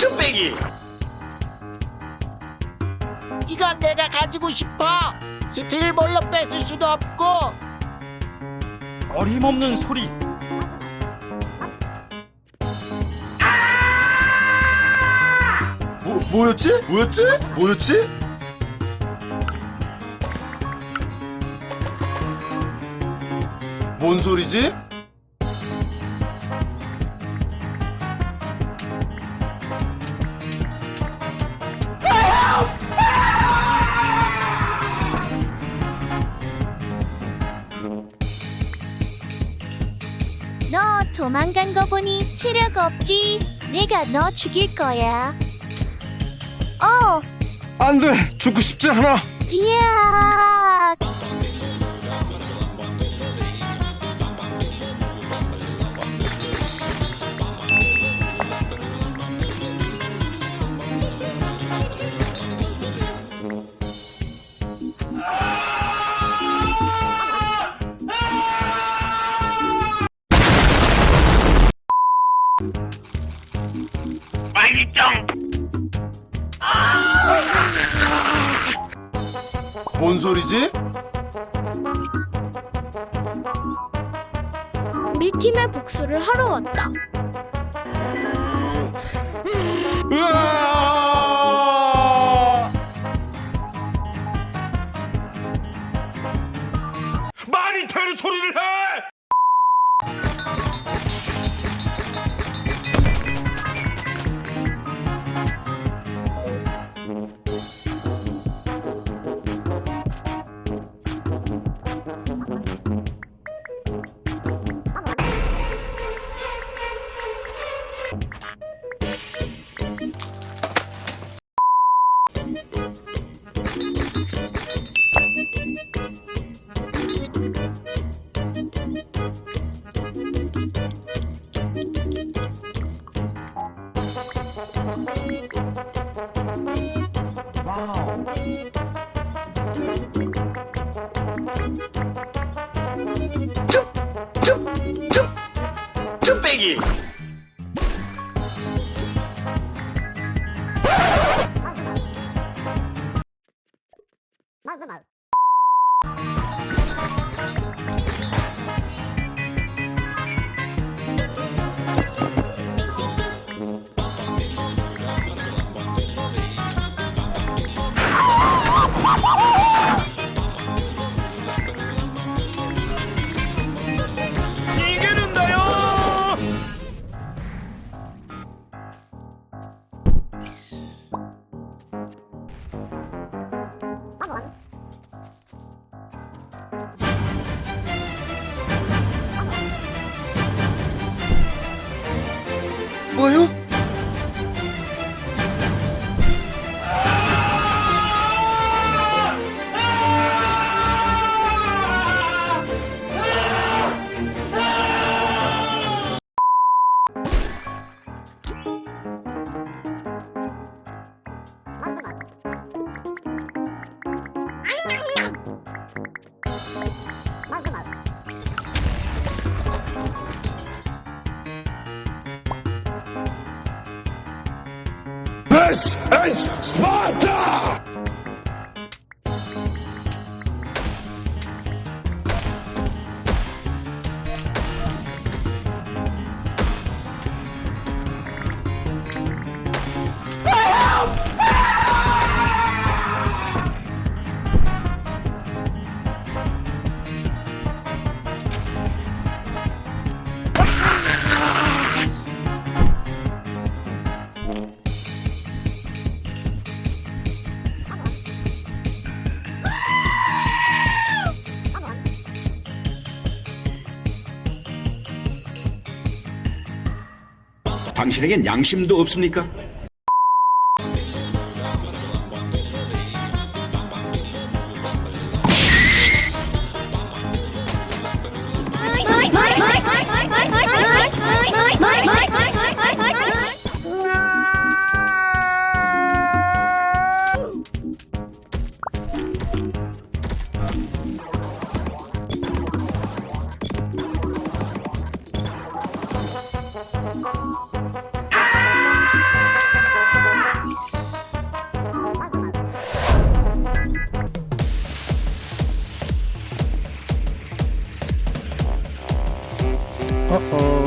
쭈빼기 이건 내가 가지고 싶어. 스틸볼로 뺏을 수도 없고. 어림없는 소리 뭐, 뭐였지? 뭐였지? 뭐였지? 뭔 소리지? 너 도망간 거 보니 체력 없지? 내가 너 죽일 거야. 어, 안 돼! 죽고 싶지 않아! 이야. 뭔 소리지? 우리 팀의 복수를 하러 왔다. 으아! 말이 되는 소리를 해 이기는 뭐요? This is Sparta! 당신에겐 양심도 없습니까? Uh oh.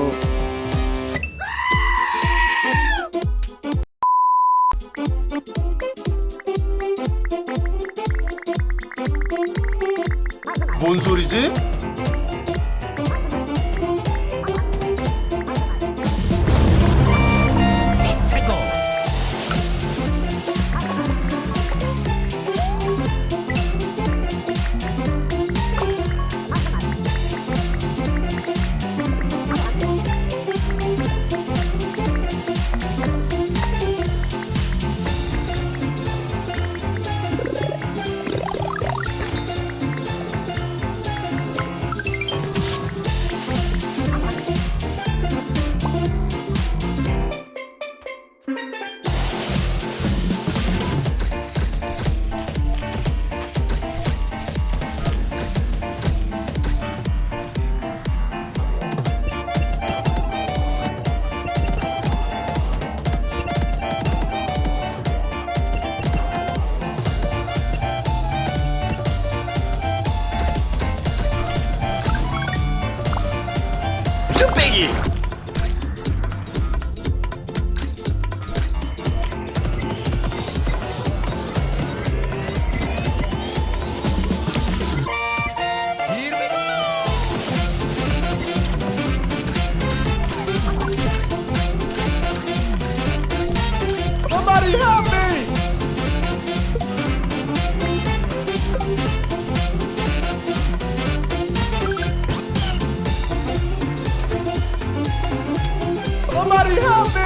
뚝배기. help me!